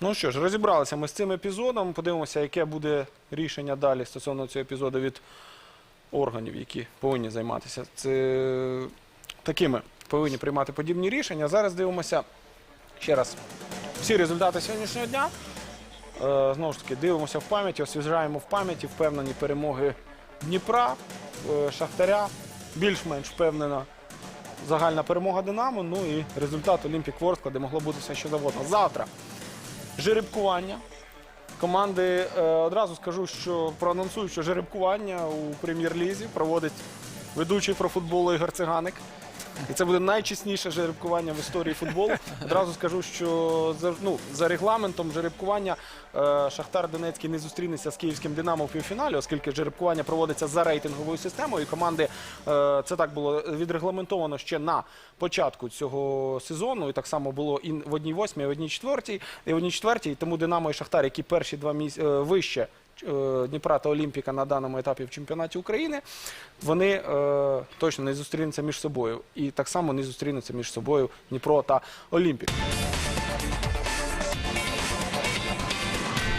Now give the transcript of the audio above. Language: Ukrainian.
Ну що ж, розібралися ми з цим епізодом. Подивимося, яке буде рішення далі стосовно цього епізоду від органів, які повинні займатися це такими, повинні приймати подібні рішення. Зараз дивимося ще раз всі результати сьогоднішнього дня. Е, знову ж таки, дивимося в пам'яті, освіжаємо в пам'яті впевнені перемоги Дніпра, е, Шахтаря, більш-менш впевнена загальна перемога Динамо. Ну і результат Олімпік Ворскла, де могло бути все що завгодно. Завтра жеребкування. Команди е, одразу скажу, що проанонсую, що жеребкування у прем'єр-лізі проводить ведучий про футбол Ігор Циганик. І це буде найчесніше жеребкування в історії футболу. Одразу скажу, що за, ну, за регламентом жеребкування е, Шахтар Донецький не зустрінеться з київським Динамо в півфіналі, оскільки жеребкування проводиться за рейтинговою системою. І команди е, це так було відрегламентовано ще на початку цього сезону. І так само було і в одній восьмій, і в одній четвертій, і в одній четвертій. Тому Динамо і Шахтар, які перші два місяці вище е, Дніпра та Олімпіка на даному етапі в чемпіонаті України, вони е, точно не зустрінуться між собою. І так само не зустрінуться між собою Дніпро та Олімпік.